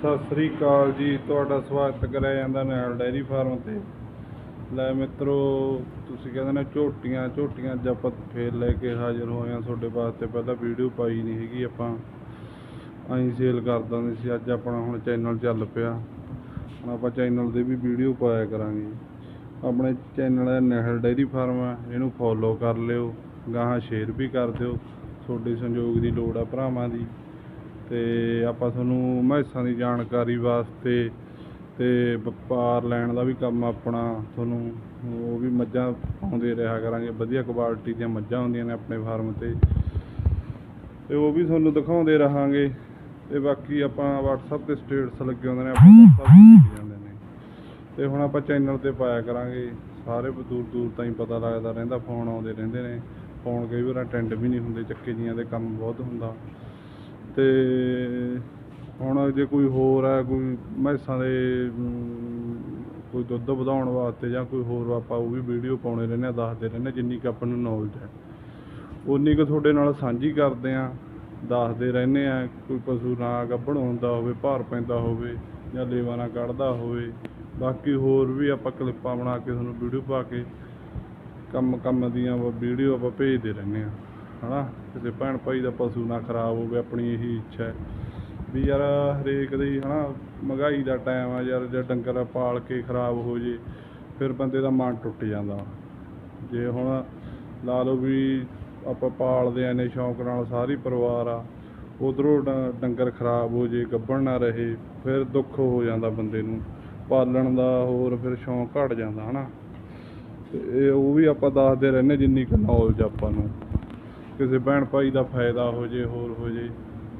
ਸਤਿ ਸ੍ਰੀ ਅਕਾਲ ਜੀ, ਤੁਹਾਡਾ ਸਵਾਗਤ ਕਰਿਆ ਜਾਂਦਾ ਨਾਲ ਡੈਰੀ ਫਾਰਮ ਤੇ। ਲੈ ਮਿੱਤਰੋ, ਤੁਸੀਂ ਕਹਿੰਦੇ ਨੇ ਝੋਟੀਆਂ ਝੋਟੀਆਂ ਅੱਜ ਆਪਾਂ ਫੇਰ ਲੈ ਕੇ ਹਾਜ਼ਰ ਹੋਏ ਹਾਂ। ਤੁਹਾਡੇ ਵਾਸਤੇ ਪਹਿਲਾਂ ਵੀਡੀਓ ਪਾਈ ਨਹੀਂ ਹੈਗੀ, ਆਪਾਂ ਅਸੀਂ ਸੇਲ ਕਰ ਦਿੰਦੇ ਸੀ। ਅੱਜ ਆਪਣਾ ਹੁਣ ਚੈਨਲ ਚੱਲ ਪਿਆ। ਹੁਣ ਆਪਾਂ ਚੈਨਲ ਤੇ ਵੀ ਵੀਡੀਓ ਪਾਇਆ ਕਰਾਂਗੇ। ਆਪਣੇ ਚੈਨਲ ਹੈ ਨਹਿਲ ਡੈਰੀ ਫਾਰਮ ਆ, ਇਹਨੂੰ ਫੋਲੋ ਕਰ ਲਿਓ, ਗਾਹਾਂ ਸ਼ੇਅਰ ਵੀ ਕਰ ਦਿਓ। ਤੁਹਾਡੇ ਸੰਯੋਗ ਦੀ ਲੋੜ ਆ ਭਰਾਵਾਂ ਦੀ। ਤੇ ਆਪਾਂ ਤੁਹਾਨੂੰ ਮਹਿਸਾਂ ਦੀ ਜਾਣਕਾਰੀ ਵਾਸਤੇ ਤੇ ਵਪਾਰ ਲੈਣ ਦਾ ਵੀ ਕੰਮ ਆਪਣਾ ਤੁਹਾਨੂੰ ਉਹ ਵੀ ਮੱਝਾਂ ਪਾਉਂਦੇ ਰਿਹਾ ਕਰਾਂਗੇ, ਵਧੀਆ ਕੁਆਲਿਟੀ ਦੀਆਂ ਮੱਝਾਂ ਹੁੰਦੀਆਂ ਨੇ ਆਪਣੇ ਫਾਰਮ ਤੇ। ਤੇ ਉਹ ਵੀ ਤੁਹਾਨੂੰ ਦਿਖਾਉਂਦੇ ਰਹਾਂਗੇ। ਤੇ ਬਾਕੀ ਆਪਾਂ WhatsApp ਤੇ ਸਟੇਟਸ ਲੱਗੇ ਹੁੰਦੇ ਨੇ, ਆਪਾਂ WhatsApp ਤੇ ਲਿਖ ਜਾਂਦੇ ਨੇ। ਤੇ ਹੁਣ ਆਪਾਂ ਚੈਨਲ ਤੇ ਪਾਇਆ ਕਰਾਂਗੇ। ਸਾਰੇ ਦੂਰ ਦੂਰ ਤਾਈਂ ਪਤਾ ਲੱਗਦਾ ਰਹਿੰਦਾ, ਫੋਨ ਆਉਂਦੇ ਰਹਿੰਦੇ ਨੇ। ਫੋਨ ਕਈ ਵਾਰ ਅਟੈਂਡ ਵੀ ਨਹੀਂ ਹੁੰਦੇ, ਚੱਕੇ ਜੀਆਂ ਦੇ ਕੰਮ ਬਹੁਤ ਹੁੰਦਾ। ਤੇ ਹੁਣ ਜੇ ਕੋਈ ਹੋਰ ਹੈ, ਕੋਈ ਮੈਸਾਂ ਦੇ ਕੋਈ ਦੁੱਧ ਵਧਾਉਣ ਵਾਸਤੇ ਜਾਂ ਕੋਈ ਹੋਰ ਆਪਾਂ ਉਹ ਵੀ ਵੀਡੀਓ ਪਾਉਣੇ ਰਹਿੰਦੇ ਆ ਦੱਸਦੇ ਰਹਿੰਦੇ ਜਿੰਨੀ ਕੁ ਆਪਾਂ ਨੂੰ ਨੌਲੇਜ ਹੈ। ਉਨੀ ਕੁ ਤੁਹਾਡੇ ਨਾਲ ਸਾਂਝੀ ਕਰਦੇ ਆ ਦੱਸਦੇ ਰਹਿੰਦੇ ਆ ਕੋਈ ਪਸ਼ੂ ਨਾ ਗੱਭਣ ਹੁੰਦਾ ਹੋਵੇ, ਭਾਰ ਪੈਂਦਾ ਹੋਵੇ ਜਾਂ ਲੇਵਾ ਨਾ ਕੱਢਦਾ ਹੋਵੇ। ਬਾਕੀ ਹੋਰ ਵੀ ਆਪਾਂ ਕਲਿੱਪਾਂ ਬਣਾ ਕੇ ਤੁਹਾਨੂੰ ਵੀਡੀਓ ਪਾ ਕੇ ਕੰਮ ਕੰਮ ਦੀਆਂ ਵੀਡੀਓ ਆਪਾਂ ਭੇਜਦੇ ਰਹਿੰਦੇ ਆ ਹਨਾ? ਕਿਸੇ ਭੈਣ ਭਾਈ ਦਾ ਪਸ਼ੂ ਨਾ ਖਰਾਬ ਹੋਵੇ, ਆਪਣੀ ਇਹੀ ਇੱਛਾ ਹੈ। ਵੀ ਯਾਰ ਹਰੇਕ ਦੀ ਹਨਾ, ਮਹਿੰਗਾਈ ਦਾ ਟਾਈਮ ਆ ਯਾਰ, ਜੇ ਡੰਗਰ ਪਾਲ ਕੇ ਖਰਾਬ ਹੋ ਜੇ, ਫਿਰ ਬੰਦੇ ਦਾ ਮਨ ਟੁੱਟ ਜਾਂਦਾ ਜੇ ਹੁਣ ਲਾ ਲਓ ਵੀ ਆਪਾਂ ਪਾਲਦੇ ਆ ਨੇ ਸ਼ੌਂਕ ਨਾਲ ਸਾਰੀ ਪਰਿਵਾਰ ਆ, ਉਧਰੋਂ ਡੰਗਰ ਖਰਾਬ ਹੋ ਜੇ, ਗੱਭਣ ਨਾ ਰਹੇ, ਫਿਰ ਦੁੱਖ ਹੋ ਜਾਂਦਾ ਬੰਦੇ ਨੂੰ। ਪਾਲਣ ਦਾ ਹੋਰ ਫਿਰ ਸ਼ੌਂਕ ਘਟ ਜਾਂਦਾ ਹਨਾ। ਤੇ ਇਹ ਉਹ ਵੀ ਆਪਾਂ ਦੱਸਦੇ ਰਹਿੰਦੇ ਜਿੰਨੀ ਕੁ ਨੌਲੇਜ ਆਪਾਂ ਨੂੰ। ਕਿਸੇ ਭੈਣ ਭਾਈ ਦਾ ਫਾਇਦਾ ਹੋ ਜੇ, ਹੋਰ ਹੋ ਜੇ,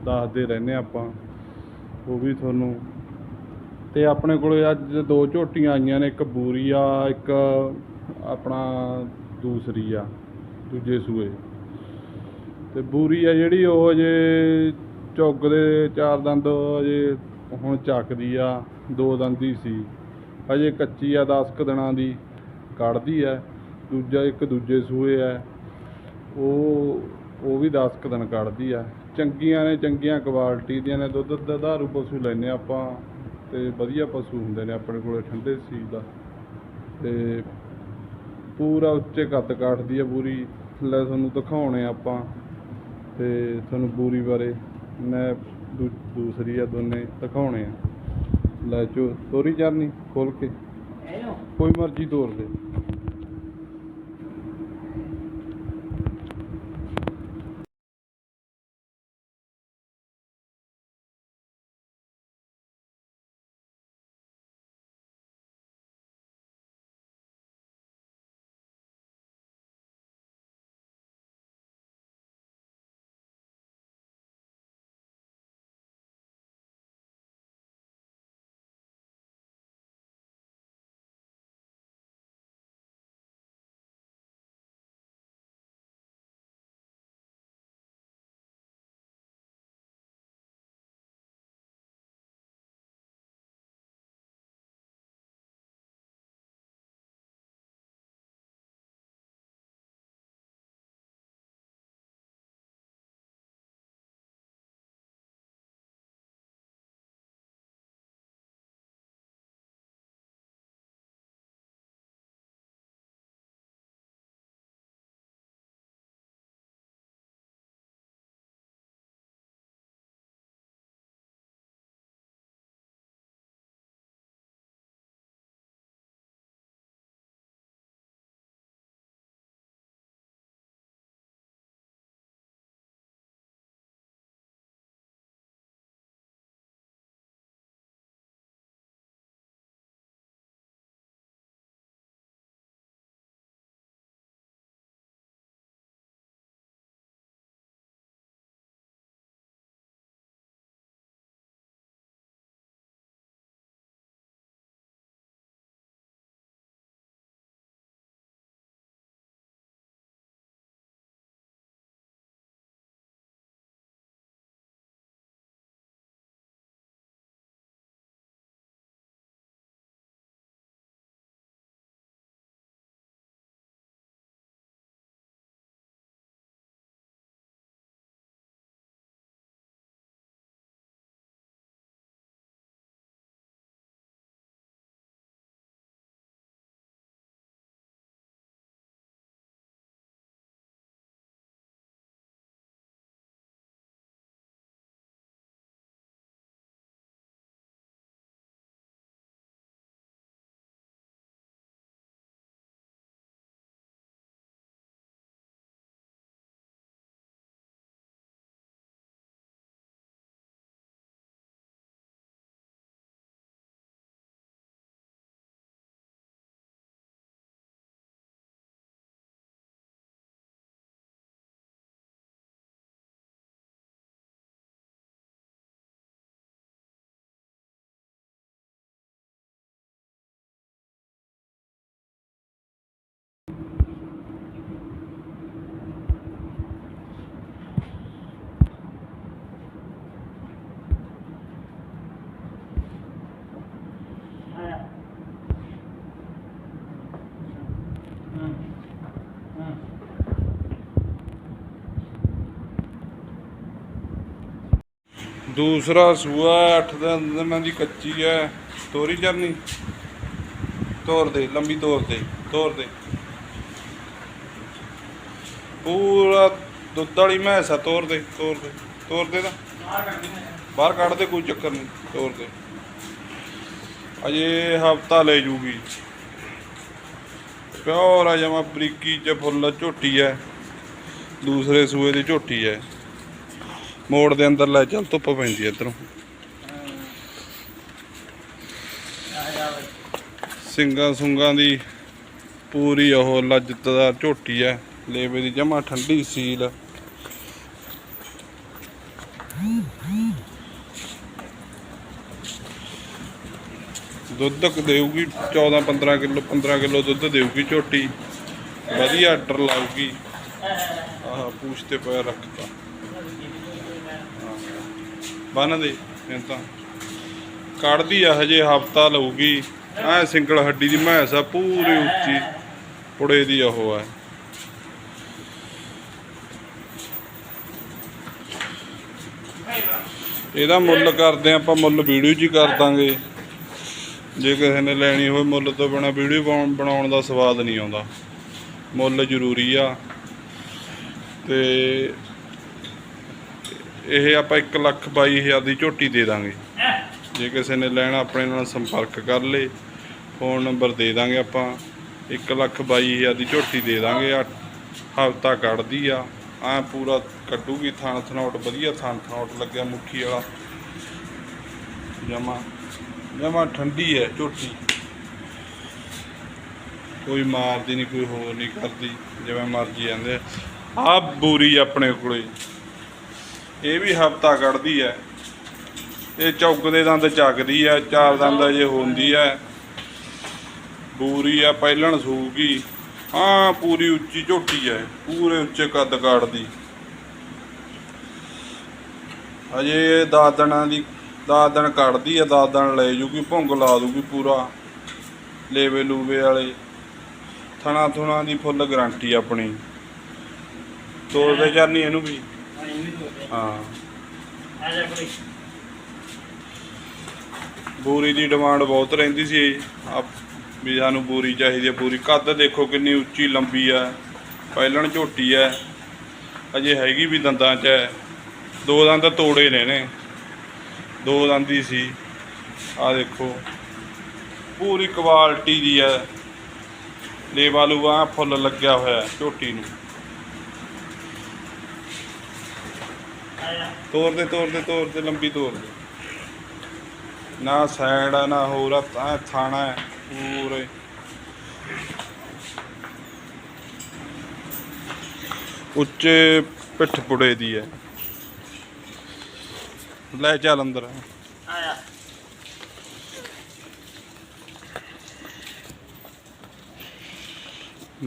ਦੱਸਦੇ ਰਹਿੰਦੇ ਆਪਾਂ। ਉਹ ਵੀ ਤੁਹਾਨੂੰ। ਤੇ ਆਪਣੇ ਕੋਲ ਅੱਜ ਦੋ ਝੋਟੀਆਂ ਆਈਆਂ ਨੇ, ਇੱਕ ਬੂਰੀ ਆ, ਇੱਕ ਆਪਣਾ ਦੂਸਰੀ ਆ, ਦੂਜੇ ਸੂਏ। ਤੇ ਬੂਰੀ ਆ ਜਿਹੜੀ, ਉਹ ਅਜੇ ਚੁੱਗ ਦੇ ਚਾਰ ਦੰਦ ਅਜੇ ਹੁਣ ਚੱਕਦੀ ਆ, ਦੋ ਦੰਦੀ ਸੀ। ਅਜੇ ਕੱਚੀ ਆ 10 ਕੁ ਦਿਨਾਂ ਦੀ ਕੱਢਦੀ ਆ। ਦੂਜਾ ਇੱਕ ਦੂਜੇ ਸੂਏ ਐ ਉਹ ਉਹ ਵੀ 10 ਕੁ ਦਿਨ ਕੱਢਦੀ ਆ। ਚੰਗੀਆਂ ਨੇ ਚੰਗੀਆਂ ਕੁਆਲਿਟੀ ਦੀਆਂ ਨੇ ਦੁੱਧ ਦੁਧਾਰੂ ਪਸ਼ੂ ਲੈਨੇ ਆਪਾਂ ਤੇ ਵਧੀਆ ਪਸ਼ੂ ਹੁੰਦੇ ਨੇ ਆਪਣੇ ਕੋਲੇ ਠੰਡੇ ਸੀਲ ਦਾ। ਤੇ ਪੂਰਾ ਉੱਚੇ ਕੱਦ ਕਾਠਦੀ ਆ ਪੂਰੀ ਲੈ ਤੁਹਾਨੂੰ ਦਿਖਾਉਣੇ ਆਪਾਂ ਤੇ ਤੁਹਾਨੂੰ ਬੂਰੀ ਬਾਰੇ ਮੈਂ ਦੂਸਰੀ ਆ ਦੋਨੇ ਦਿਖਾਉਣੇ ਆ। ਲੈ ਚੋ ਤੋਰੀ ਚਰਨੀ ਖੋਲ ਕੇ। ਕੋਈ ਮਰਜ਼ੀ ਤੋਰ ਦੇ। ਦੂਸਰਾ ਸੂਆ 8 ਦਿਨਾਂ ਦੀ ਕੱਚੀ ਹੈ। ਤੋਰੀ ਚਰਨੀ। ਤੋਰ ਦੇ, ਲੰਬੀ ਤੋਰ ਦੇ ਤੋਰ ਦੇ। ਪੂਰਾ ਦੁੱਧ ਵਾਲੀ ਮੈਂਸਾ ਤੋਰ ਦੇ ਤੋਰ ਦੇ ਤੋਰ ਦੇ ਤਾਂ ਬਾਹਰ ਕੱਢ ਦੇ, ਕੋਈ ਚੱਕਰ ਨਹੀਂ, ਤੋਰ ਦੇ। ਅਜੇ ਹਫਤਾ ਲੈ ਜੂਗੀ। ਪਿਓਰ ਆ ਜਮਾ ਬਰੀਕੀ ਚ ਫੁੱਲ ਝੋਟੀ ਐ ਦੂਸਰੇ ਸੂਏ ਦੀ ਝੋਟੀ ਐ ਮੋੜ ਦੇ ਅੰਦਰ ਲੈ ਚੱਲ, ਧੁੱਪ ਪੈਂਦੀ ਐ ਇਧਰੋਂ। ਸਿੰਘਾਂ ਸੁੰਗਾਂ ਦੀ ਪੂਰੀ ਉਹ ਲੱਜਤਦਾਰ ਝੋਟੀ ਐ ਲੇਵੇ ਦੀ ਜਮਾ ਠੰਡੀ ਸੀਲ। ਦੁੱਧ ਦੇਊਗੀ 14 15 ਕਿਲੋ 15 ਕਿਲੋ ਦੁੱਧ ਦੇਊਗੀ ਝੋਟੀ। ਵਧੀਆ ਆਰਡਰ ਲਾਊਗੀ। ਆਹ ਪੂਛ ਤੇ ਪੈਰ ਰੱਖਤਾ। ਬੰਨ ਦੇ ਇਹ ਤਾਂ। ਕੱਢਦੀ ਆ ਹਜੇ, ਹਫਤਾ ਲਊਗੀ। ਐ ਸਿੰਗਲ ਹੱਡੀ ਦੀ ਮੈਸ ਆ, ਪੂਰੀ ਉੱਚੀ ਪੁੜੇ ਦੀ ਉਹ ਆ। ਇਹਦਾ ਮੁੱਲ ਕਰਦੇ ਆਪਾਂ ਮੁੱਲ ਵੀਡੀਓ 'ਚ ਹੀ ਕਰ ਦਾਂਗੇ। ਜੇ ਕਿਸੇ ਨੇ ਲੈਣੀ ਹੋਵੇ ਮੁੱਲ ਤੋਂ ਬਿਨਾ ਵੀਡੀਓ ਬਣਾਉਣ ਦਾ ਸਵਾਦ ਨਹੀਂ ਆਉਂਦਾ। ਮੁੱਲ ਜ਼ਰੂਰੀ ਆ। ਤੇ ਇਹ ਆਪਾਂ 1 ਲੱਖ 22 ਹਜ਼ਾਰ ਦੀ ਝੋਟੀ ਦੇ ਦਾਂਗੇ। ਜੇ ਕਿਸੇ ਨੇ ਲੈਣਾ, ਆਪਣੇ ਨਾਲ ਸੰਪਰਕ ਕਰ ਲੇ। ਫੋਨ ਨੰਬਰ ਦੇ ਦਾਂਗੇ ਆਪਾਂ। 1 ਲੱਖ 22 ਹਜ਼ਾਰ ਦੀ ਝੋਟੀ ਦੇ ਦਾਂਗੇ। ਹਫਤਾ ਕੱਢਦੀ ਆ। ਆ ਪੂਰਾ ਕੱਢੂਗੀ ਥਣ ਥਣੋਟ ਵਧੀਆ ਥਣ ਥਣੋਟ ਲੱਗਿਆ ਮੁੱਠੀ ਵਾਲਾ। ਜਮਾ ਜਮਾ ਠੰਡੀ ਹੈ ਝੋਟੀ। ਕੋਈ ਮਾਰਦੀ ਨਹੀਂ ਕੋਈ ਹੋਰ ਨਹੀਂ ਕਰਦੀ, ਜਿਵੇਂ ਮਰਜ਼ੀ ਜਾਂਦੇ ਆ ਬੂਰੀ ਆਪਣੇ ਕੋਲੇ। ਇਹ ਵੀ ਹਫਤਾ ਕੱਢਦੀ ਹੈ। ਇਹ ਚੌਕ ਦੇ ਦੰਦ ਚੱਕਦੀ ਆ ਚਾਰ ਦੰਦ ਅਜੇ ਹੁੰਦੀ ਹੈ। ਬੂਰੀ ਆ, ਪਹਿਲਣ ਸੂਗੀ। ਹਾਂ, ਪੂਰੀ ਉੱਚੀ ਝੋਟੀ ਹੈ, ਪੂਰੇ ਉੱਚੇ ਕੱਦ ਕਾੜਦੀ। ਅਜੇ ਦਸ ਦੀ ਦਾਦਣ ਕੱਢਦੀ ਆ ਦਾਦਣ ਲੈ ਜੂਗੀ, ਭੁੰਗ ਲਾ ਦੂਗੀ ਪੂਰਾ ਲੇਵੇ ਲੂਵੇ ਵਾਲੇ। ਥਣਾ ਥੁਣਾ ਦੀ ਫੁੱਲ ਗਾਰੰਟੀ ਆਪਣੀ। ਤੋੜਦੇ ਚਰਨੀ ਇਹਨੂੰ ਵੀ। ਹਾਂ। ਬੂਰੀ ਦੀ ਡਿਮਾਂਡ ਬਹੁਤ ਰਹਿੰਦੀ ਸੀ। ਆ ਵੀ ਸਾਨੂੰ ਬੂਰੀ ਚਾਹੀਦੀ ਹੈ ਪੂਰੀ ਕੱਦ ਦੇਖੋ ਕਿੰਨੀ ਉੱਚੀ ਲੰਬੀ ਆ ਪਹਿਲਣ ਝੋਟੀ ਐ ਅਜੇ ਹੈਗੀ ਵੀ ਦੰਦਾਂ 'ਚ ਹੈ। ਦੋ ਦੰਦ ਤੋੜੇ ਨੇ ਨੇ ਦੋ ਦੰਦੀ ਸੀ। ਆ ਦੇਖੋ। ਪੂਰੀ ਕੁਆਲਿਟੀ ਦੀ ਹੈ। ਲੇਵਾ ਲੂਆ ਫੁੱਲ ਲੱਗਿਆ ਹੋਇਆ ਹੈ ਝੋਟੀ ਨੂੰ। ਤੋਰ ਦੇ ਤੋਰ ਦੇ ਤੋਰ ਦੇ ਲੰਬੀ ਤੋਰ ਦੇ। ਨਾ ਸਾਈਡ ਆ ਨਾ ਹੋਰ ਆ ਤਾਂ ਥਾਣਾ ਹੈ ਪੂਰੇ। ਉੱਚੇ ਪਿੱਠ ਪੁੜੇ ਦੀ ਹੈ। ਲੈ ਚੱਲ ਅੰਦਰ।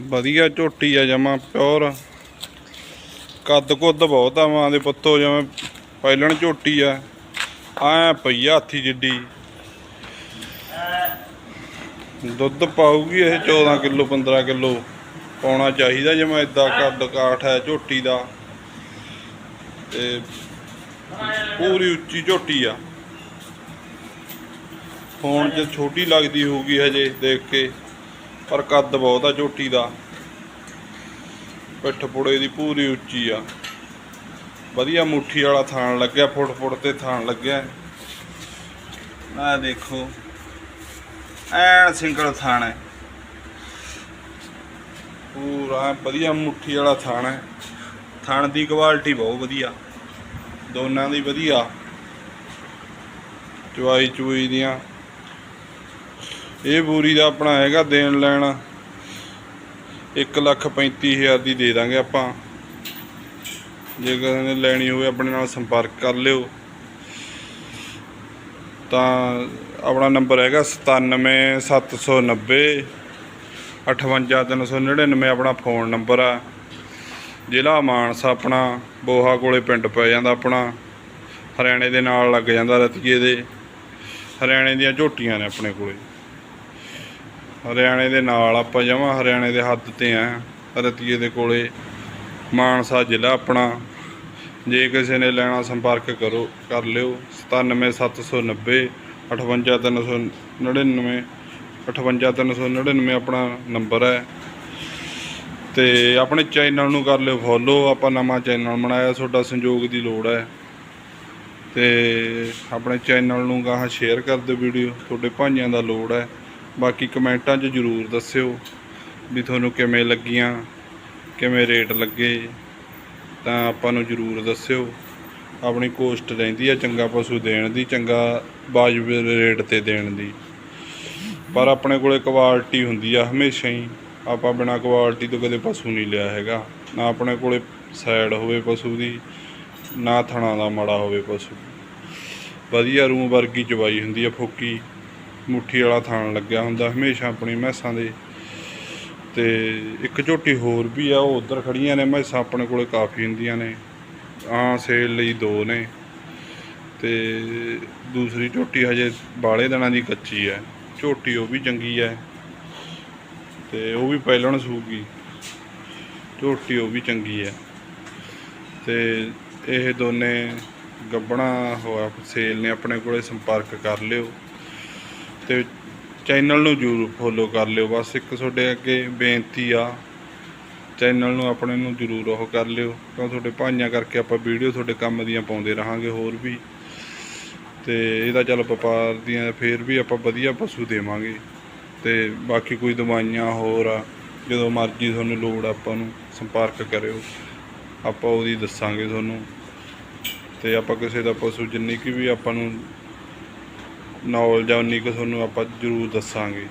ਵਧੀਆ ਝੋਟੀ ਆ ਜਮਾ ਪਿਓਰ। ਕੱਦ ਕੁੱਦ ਬਹੁਤ ਆ ਮਾਂ ਦੇ ਪੁੱਤੋ, ਜਿਵੇਂ ਪਹਿਲਣ ਝੋਟੀ ਆ। ਐ ਪਈਆ ਹਾਥੀ ਜਿੱਡੀ। ਦੁੱਧ ਪਾਊਗੀ ਇਹ 14 ਕਿਲੋ 15 ਕਿਲੋ। ਪਾਉਣਾ ਚਾਹੀਦਾ ਜਿਵੇਂ ਇਦਾਂ ਕੱਦ ਕਾਠ ਹੈ ਝੋਟੀ ਦਾ। ਤੇ ਪੂਰੀ ਉੱਚੀ ਝੋਟੀ ਆ। ਫੋਨ 'ਚ ਛੋਟੀ ਲੱਗਦੀ ਹੋਊਗੀ ਹਜੇ ਦੇਖ ਕੇ, ਪਰ ਕੱਦ ਬਹੁਤ ਆ ਝੋਟੀ ਦਾ। ਪਿੱਠ ਪੁੜੇ ਦੀ ਪੂਰੀ ਉੱਚੀ ਆ। ਵਧੀਆ ਮੁੱਠੀ ਵਾਲਾ ਥਾਣ ਲੱਗਿਆ, ਫੁੱਟ ਫੁੱਟ ਤੇ ਥਾਣ ਲੱਗਿਆ। ਆ ਦੇਖੋ ਐ ਸਿੰਗਲ ਥਾਣ ਹੈ। ਪੂਰਾ ਵਧੀਆ ਮੁੱਠੀ ਵਾਲਾ ਥਾਣ ਹੈ। ਥਾਣ ਦੀ ਕੁਆਲਿਟੀ ਬਹੁਤ ਵਧੀਆ। ਦੋਨਾਂ ਦੀ ਵਧੀਆ। ਚੁਆਈ ਚੁਈ ਦੀਆਂ। ਇਹ ਬੂਰੀ ਦਾ ਆਪਣਾ ਹੈਗਾ ਦੇਣ ਲੈਣ। 1 ਲੱਖ 35 ਹਜ਼ਾਰ ਦੀ ਦੇ ਦਾਂਗੇ ਆਪਾਂ। ਜੇ ਕਿਸੇ ਨੇ ਲੈਣੀ ਹੋਵੇ, ਆਪਣੇ ਨਾਲ ਸੰਪਰਕ ਕਰ ਲਿਓ। ਤਾਂ ਆਪਣਾ ਨੰਬਰ ਹੈਗਾ 97790 58399 ਆਪਣਾ ਫੋਨ ਨੰਬਰ ਆ। ਜ਼ਿਲ੍ਹਾ ਮਾਨਸਾ ਆਪਣਾ, ਬੋਹਾ ਕੋਲੇ ਪਿੰਡ ਪੈ ਜਾਂਦਾ ਆਪਣਾ। ਹਰਿਆਣੇ ਦੇ ਨਾਲ ਲੱਗ ਜਾਂਦਾ ਰਤੀਏ ਦੇ। ਹਰਿਆਣੇ ਦੀਆਂ ਝੋਟੀਆਂ ਨੇ ਆਪਣੇ ਕੋਲੇ। ਹਰਿਆਣੇ ਦੇ ਨਾਲ ਆਪਾਂ ਜਮਾ ਹਰਿਆਣੇ ਦੇ ਹੱਦ ਤੇ ਆ, ਰਤੀਏ ਦੇ ਕੋਲੇ, ਮਾਨਸਾ ਜ਼ਿਲ੍ਹਾ ਆਪਣਾ। ਜੇ ਕਿਸੇ ਨੇ ਲੈਣਾ ਸੰਪਰਕ ਕਰੋ, ਕਰ ਲਿਓ। 97790 58399 58399 ਆਪਣਾ ਨੰਬਰ ਹੈ। ਤੇ ਆਪਣੇ ਚੈਨਲ ਨੂੰ ਕਰ ਲਿਓ ਫੋਲੋ, ਆਪਾਂ ਨਵਾਂ ਚੈਨਲ ਬਣਾਇਆ, ਤੁਹਾਡਾ ਸੰਯੋਗ ਦੀ ਲੋੜ ਹੈ। ਤੇ ਆਪਣੇ ਚੈਨਲ ਨੂੰ ਗਾਹਾਂ ਸ਼ੇਅਰ ਕਰ ਦਿਓ ਵੀਡੀਓ, ਤੁਹਾਡੇ ਭਾਈਆਂ ਦਾ ਲੋੜ ਹੈ। ਬਾਕੀ ਕਮੈਂਟਾਂ 'ਚ ਜਰੂਰ ਦੱਸਿਓ ਵੀ ਤੁਹਾਨੂੰ ਕਿਵੇਂ ਲੱਗੀਆਂ, ਕਿਵੇਂ ਰੇਟ ਲੱਗੇ, ਤਾਂ ਆਪਾਂ ਨੂੰ ਜਰੂਰ ਦੱਸਿਓ। ਆਪਣੀ ਕੋਸਟ ਰਹਿੰਦੀ ਆ ਚੰਗਾ ਪਸ਼ੂ ਦੇਣ ਦੀ, ਚੰਗਾ ਵਾਜਬ ਰੇਟ ਤੇ ਦੇਣ ਦੀ। ਪਰ ਆਪਣੇ ਕੋਲੇ ਕੁਆਲਿਟੀ ਹੁੰਦੀ ਆ ਹਮੇਸ਼ਾ ਹੀ। ਆਪਾਂ ਬਿਨਾ ਕੁਆਲਿਟੀ ਤੋਂ ਕਦੇ ਪਸ਼ੂ ਨਹੀਂ ਲਿਆ ਹੈਗਾ। ਨਾ ਆਪਣੇ ਕੋਲੇ ਸਾਈਡ ਹੋਵੇ ਪਸ਼ੂ ਦੀ, ਨਾ ਥਣਾ ਦਾ ਮਾੜਾ ਹੋਵੇ ਪਸ਼ੂ। ਵਧੀਆ ਰੂਮ ਵਰਗੀ ਚਵਾਈ ਹੁੰਦੀ ਆ ਫੋਕੀ। ਮੁੱਠੀ ਵਾਲਾ ਥਾਣ ਲੱਗਿਆ ਹੁੰਦਾ, ਹਮੇਸ਼ਾ ਆਪਣੀ ਮੈਸਾਂ ਦੇ ਤੇ ਇੱਕ ਝੋਟੀ ਹੋਰ ਵੀ ਆ, ਉਹ ਉਧਰ ਖੜੀਆਂ ਨੇ, ਮੈਸਾਂ ਆਪਣੇ ਕੋਲੇ ਕਾਫੀ ਹੁੰਦੀਆਂ ਨੇ ਆ ਸੇਲ ਲਈ ਦੋ ਨੇ ਤੇ ਦੂਸਰੀ ਝੋਟੀ ਹਜੇ ਬਾਲੇ ਦਿਨਾਂ ਦੀ ਕੱਚੀ ਹੈ, ਝੋਟੀ ਉਹ ਵੀ ਚੰਗੀ ਹੈ ਤੇ ਉਹ ਵੀ ਪਹਿਲਣ ਸੂਗੀ, ਝੋਟੀ ਉਹ ਵੀ ਚੰਗੀ ਹੈ ਤੇ ਇਹ ਦੋਨੇ ਗੱਬਣਾ ਹੋਇਆ, ਸੇਲ ਨੇ ਆਪਣੇ ਕੋਲੇ ਸੰਪਰਕ ਕਰ ਲਿਓ। ਤੇ ਚੈਨਲ ਨੂੰ ਜਰੂਰ ਫੋਲੋ ਕਰ ਲਿਓ। ਬਸ ਇੱਕ ਤੁਹਾਡੇ ਅੱਗੇ ਬੇਨਤੀ ਆ, ਚੈਨਲ ਨੂੰ ਆਪਣੇ ਨੂੰ ਜਰੂਰ ਉਹ ਕਰ ਲਿਓ। ਕਿਉਂ ਤੁਹਾਡੇ ਭਾਈਆਂ ਕਰਕੇ ਆਪਾਂ ਵੀਡੀਓ ਤੁਹਾਡੇ ਕੰਮ ਦੀਆਂ ਪਾਉਂਦੇ ਰਹਾਂਗੇ ਹੋਰ ਵੀ। ਤੇ ਇਹਦਾ ਚੱਲ ਵਪਾਰ ਦੀਆਂ ਫੇਰ ਵੀ ਆਪਾਂ ਵਧੀਆ ਪਸ਼ੂ ਦੇਵਾਂਗੇ। ਤੇ ਬਾਕੀ ਕੋਈ ਦਵਾਈਆਂ ਹੋਰ ਆ, ਜਦੋਂ ਮਰਜ਼ੀ ਤੁਹਾਨੂੰ ਲੋੜ ਆਪਾਂ ਨੂੰ ਸੰਪਰਕ ਕਰਿਓ। ਆਪਾਂ ਉਹਦੀ ਦੱਸਾਂਗੇ ਤੁਹਾਨੂੰ। ਤੇ ਆਪਾਂ ਕਿਸੇ ਦਾ ਪਸ਼ੂ ਜਿੰਨੀ ਕਿ ਵੀ ਆਪਾਂ ਨੂੰ ਨੌਲੇਜ ਆ, ਉਨੀ ਕੁ ਤੁਹਾਨੂੰ ਆਪਾਂ ਜ਼ਰੂਰ ਦੱਸਾਂਗੇ।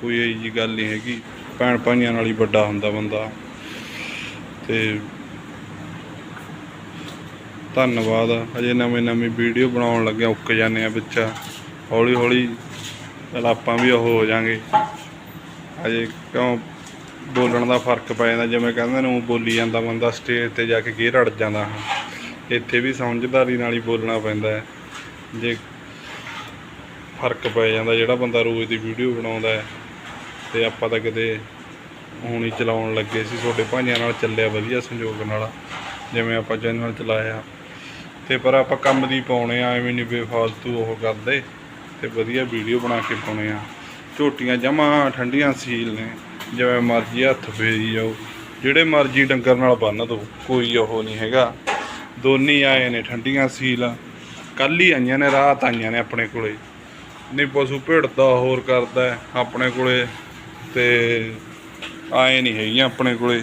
ਕੋਈ ਇਹੀ ਜੀ ਗੱਲ ਨਹੀਂ ਹੈਗੀ। ਭੈਣ ਭਾਈਆਂ ਨਾਲ ਹੀ ਵੱਡਾ ਹੁੰਦਾ ਬੰਦਾ। ਤੇ ਧੰਨਵਾਦ ਅਜੇ ਨਵੇਂ ਨਵੇਂ ਵੀਡੀਓ ਬਣਾਉਣ ਲੱਗਿਆ, ਉੱਕ ਜਾਂਦੇ ਆ ਵਿੱਚ। ਹੌਲੀ ਹੌਲੀ ਚਲ ਆਪਾਂ ਵੀ ਉਹ ਹੋ ਜਾਾਂਗੇ। ਅਜੇ ਕਿਉਂ ਬੋਲਣ ਦਾ ਫ਼ਰਕ ਪੈ ਜਾਂਦਾ, ਜਿਵੇਂ ਕਹਿੰਦੇ ਨੇ, ਉਹ ਬੋਲੀ ਜਾਂਦਾ ਬੰਦਾ ਸਟੇਜ ਤੇ ਜਾ ਕੇ ਗੇਰ ਅੜ ਜਾਂਦਾ। ਇੱਥੇ ਵੀ ਸਮਝਦਾਰੀ ਨਾਲ ਹੀ ਬੋਲਣਾ ਪੈਂਦਾ ਹੈ। ਜੇ ਫ਼ਰਕ ਪੈ ਜਾਂਦਾ, ਜਿਹੜਾ ਬੰਦਾ ਰੋਜ਼ ਦੀ ਵੀਡੀਓ ਬਣਾਉਂਦਾ ਹੈ ਤੇ ਆਪਾਂ ਤਾਂ ਕਿਤੇ ਹੁਣ ਹੀ ਚਲਾਉਣ ਲੱਗੇ ਸੀ, ਤੁਹਾਡੇ ਭਾਈਆਂ ਨਾਲ ਚੱਲਿਆ ਵਧੀਆ ਸੰਯੋਗ ਨਾਲ, ਜਿਵੇਂ ਆਪਾਂ ਚੈਨਲ ਚਲਾਇਆ। ਤੇ ਪਰ ਆਪਾਂ ਕੰਮ ਦੀ ਪਾਉਣੇ ਆ, ਐਵੇਂ ਨਹੀਂ ਬੇਫਾਲਤੂ ਉਹ ਕਰਦੇ, ਤੇ ਵਧੀਆ ਵੀਡੀਓ ਬਣਾ ਕੇ ਪਾਉਣੇ ਆ। ਝੋਟੀਆਂ ਜਮਾ ਠੰਡੀਆਂ ਸੀਲ ਨੇ, ਜਿਵੇਂ ਮਰਜ਼ੀ ਹੱਥ ਫੇਰੀ ਜਾਓ, ਜਿਹੜੇ ਮਰਜ਼ੀ ਡੰਗਰ ਨਾਲ ਬੰਨ ਦੋ, ਕੋਈ ਉਹ ਨਹੀਂ ਹੈਗਾ। ਦੋਨੀ ਆਏ ਨੇ ਠੰਡੀਆਂ ਸੀਲ ਕੱਲ ਹੀ ਆਈਆਂ ਨੇ, ਰਾਤ ਆਈਆਂ ਨੇ ਆਪਣੇ ਕੋਲੇ। ਨਹੀਂ, ਪਸ਼ੂ ਭਿੜਦਾ ਹੋਰ ਕਰਦਾ ਆਪਣੇ ਕੋਲੇ ਤੇ ਆਏ ਨਹੀਂ ਹੈਗੀਆਂ ਆਪਣੇ ਕੋਲੇ।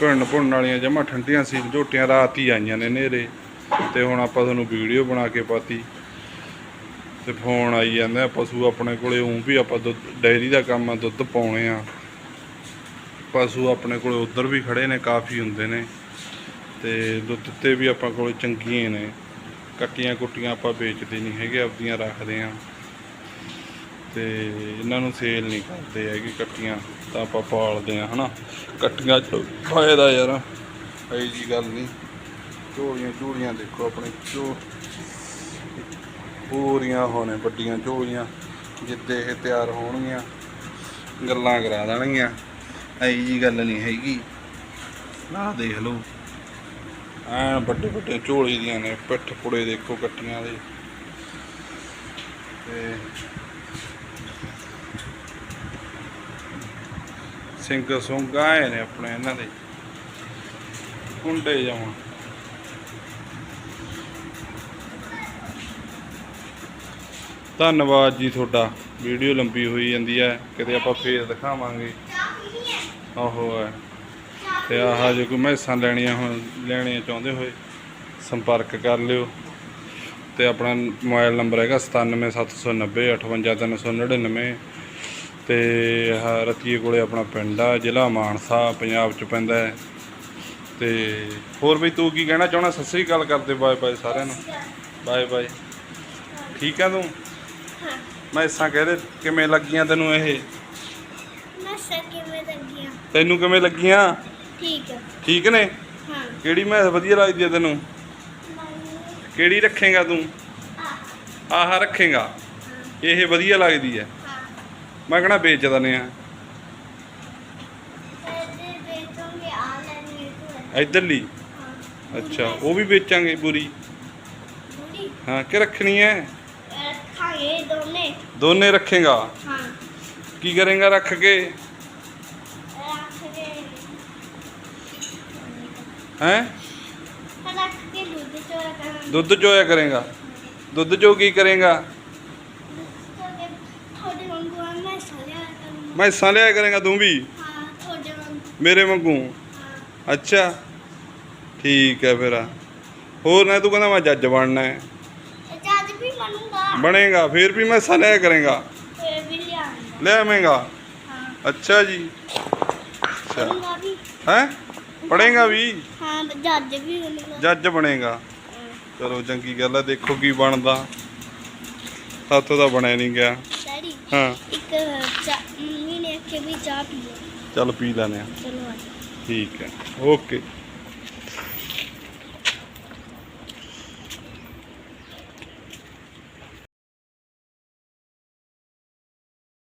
ਭਿੜਨ ਭੁੜਨ ਵਾਲੀਆਂ ਜਮਾ ਠੰਡੀਆਂ ਸੀ, ਝੋਟੀਆਂ ਰਾਤ ਹੀ ਆਈਆਂ ਨੇ ਨੇਰੇ ਤੇ ਹੁਣ ਆਪਾਂ ਤੁਹਾਨੂੰ ਵੀਡੀਓ ਬਣਾ ਕੇ ਪਾਤੀ। ਤੇ ਫੋਨ ਆਈ ਜਾਂਦਾ, ਪਸ਼ੂ ਆਪਣੇ ਕੋਲੇ ਉਂ ਵੀ ਆਪਾਂ ਦੁੱਧ ਡੈਰੀ ਦਾ ਕੰਮ ਆ, ਦੁੱਧ ਪਾਉਣੇ ਆ। ਪਸ਼ੂ ਆਪਣੇ ਕੋਲੇ ਉਧਰ ਵੀ ਖੜੇ ਨੇ, ਕਾਫੀ ਹੁੰਦੇ ਨੇ। ਤੇ ਦੁੱਧ ਤੇ ਵੀ ਆਪਾਂ ਕੋਲੇ ਚੰਗੀਆਂ ਨੇ। ਕੱਟੀਆਂ ਕੁੱਟੀਆਂ ਆਪਾਂ ਵੇਚਦੇ ਨਹੀਂ ਹੈਗੇ, ਆਪਦੀਆਂ ਰੱਖਦੇ ਆ ਤੇ ਇਹਨਾਂ ਨੂੰ ਸੇਲ ਨਹੀਂ ਕਰਦੇ ਹੈਗੇ ਕੱਟੀਆਂ, ਤਾਂ ਆਪਾਂ ਪਾਲਦੇ ਆ ਹਨਾ। ਕੱਟੀਆਂ ਚ ਫਾਇਦਾ ਯਾਰ ਐ ਜੀ ਗੱਲ ਨਹੀਂ। ਝੋਲੀਆਂ ਝੋਲੀਆਂ ਦੇਖੋ ਆਪਣੇ ਝੋ ਪੂਰੀਆਂ ਹੋਣੇ, ਵੱਡੀਆਂ ਝੋਲੀਆਂ ਜਿੱਦੇ ਇਹ ਤਿਆਰ ਹੋਣਗੀਆਂ, ਗੱਲਾਂ ਕਰਾ ਦੇਣਗੀਆਂ। ਐ ਜੀ ਗੱਲ ਨਹੀਂ ਹੈਗੀ। ਆਹ ਦੇਖ ਲਓ। ਐਨ ਵੱਡੇ ਵੱਡੇ ਝੋਲੀ ਦੀਆਂ ਨੇ, ਪਿੱਠ ਪੁੜੇ ਦੇਖੋ ਕੱਟੀਆਂ ਦੇ। ਤੇ ਸਿੰਘ ਸੁੰਗ ਆਏ ਨੇ ਆਪਣੇ ਇਹਨਾਂ ਦੇ। ਕੁੰਡੇ ਜਾਵਾਂ ਧੰਨਵਾਦ ਜੀ ਤੁਹਾਡਾ, ਵੀਡੀਓ ਲੰਬੀ ਹੋਈ ਜਾਂਦੀ ਹੈ, ਕਿਤੇ ਆਪਾਂ ਫੇਰ ਦਿਖਾਵਾਂਗੇ। ਆਹੋ ਹੈ। ਤੇ ਆਹ ਜੇ ਕੋਈ ਮੈਸਾਂ ਲੈਣੀਆਂ ਹੁਣ ਲੈਣੀਆਂ ਚਾਹੁੰਦੇ ਹੋਏ ਸੰਪਰਕ ਕਰ ਲਿਓ। ਤੇ ਆਪਣਾ ਮੋਬਾਈਲ ਨੰਬਰ ਹੈਗਾ 97790 58399 ਤੇ ਆਹ ਰਤੀਏ ਕੋਲੇ ਆਪਣਾ ਪਿੰਡ ਆ ਜ਼ਿਲ੍ਹਾ ਮਾਨਸਾ ਪੰਜਾਬ ਚ ਪੈਂਦਾ ਹੈ। ਤੇ ਹੋਰ ਬਈ ਤੂੰ ਕੀ ਕਹਿਣਾ ਚਾਹਣਾ? ਸਤਿ ਸ੍ਰੀ ਅਕਾਲ ਕਰਦੇ ਬਾਏ ਬਾਏ ਸਾਰਿਆਂ ਨੂੰ। Bye bye. ਠੀਕ ਆ ਤੂੰ? ਮੈਸਾਂ ਕਹਦੇ ਕਿਵੇਂ ਲੱਗੀਆਂ ਤੈਨੂੰ ਇਹ? ਮੈਂ ਸਕੇ ਮੈਂ ਲੱਗੀਆਂ? ਤੈਨੂੰ ਕਿਵੇਂ ਲੱਗੀਆਂ? ਠੀਕ ਹੈ। ਠੀਕ ਨੇ? ਹਾਂ। ਕਿਹੜੀ ਮੈਸ ਵਧੀਆ ਲੱਗਦੀ ਹੈ ਤੈਨੂੰ? ਕਿਹੜੀ ਰੱਖੇਗਾ ਤੂੰ? ਆਹ। ਰੱਖੇਗਾ। ਇਹ ਵਧੀਆ ਲੱਗਦੀ ਹੈ। ਮੈਂ ਕਹਣਾ ਵੇਚ ਦਨੇ ਆ। ਇਧਰਲੀ? ਅੱਛਾ ਉਹ ਵੀ ਵੇਚਾਂਗੇ ਪੂਰੀ। ਪੂਰੀ? ਹਾਂ ਕਿ ਰੱਖਣੀ ਹੈ ਰੱਖਾਂਗੇ ਦੋਨੇ। ਦੋਨੇ ਰੱਖੇਗਾ। ਹਾਂ। ਕੀ ਕਰੇਗਾ ਰੱਖ ਕੇ ਰੱਖ ਕੇ ਹੈ? ਦੁੱਧ ਚੋਇਆ ਕਰੇਗਾ। ਦੁੱਧ ਚੋ ਕੀ ਕਰੇਗਾ? ਮੈਂ ਸਾਲਿਆ ਲਿਆ ਕਰੇਗਾ ਤੂੰ ਵੀ? ਮੇਰੇ ਵਾਂਗੂ? ਅੱਛਾ। ਠੀਕ ਹੈ ਫਿਰ। ਹੋਰ ਨਾ ਤੂੰ ਕਹਿੰਦਾ ਮੈਂ ਜੱਜ ਬਣਨਾ ਹੈ। ਜੱਜ ਵੀ ਬਣੂੰਗਾ ਬਣੇਗਾ ਫਿਰ ਵੀ ਮੈਂ ਮੈਸਾਂ ਲਿਆ ਕਰੇਗਾ। ਲੈ ਵੀ ਅੱਛਾ ਜੀ। ਅੱਛਾ। ਬਣੂੰਗਾ ਹੈ? ਪੜੇਗਾ ਵੀ? ਹਾਂ ਜੱਜ ਵੀ ਬਣੂੰਗਾ। ਜੱਜ ਬਣੇਗਾ। ਚਲੋ ਚੰਗੀ ਗੱਲ ਹੈ ਦੇਖੋ ਕੀ ਬਣਦਾ। ਸਾਥੋਂ ਤਾਂ ਬਣਿਆ ਨਹੀਂ ਗਿਆ। ਡੈਡੀ ਹਾਂ। ਇੱਕ ਚਾਹ ਮੰਮੀ ਨੇ ਆਖਿਆ ਵੀ ਚਾਹ ਪੀ ਲਓ। ਚੱਲ ਪੀ ਲੈਨੇ ਆ ਚਲੋ ਆ। ਠੀਕ ਹੈ ਓਕੇ।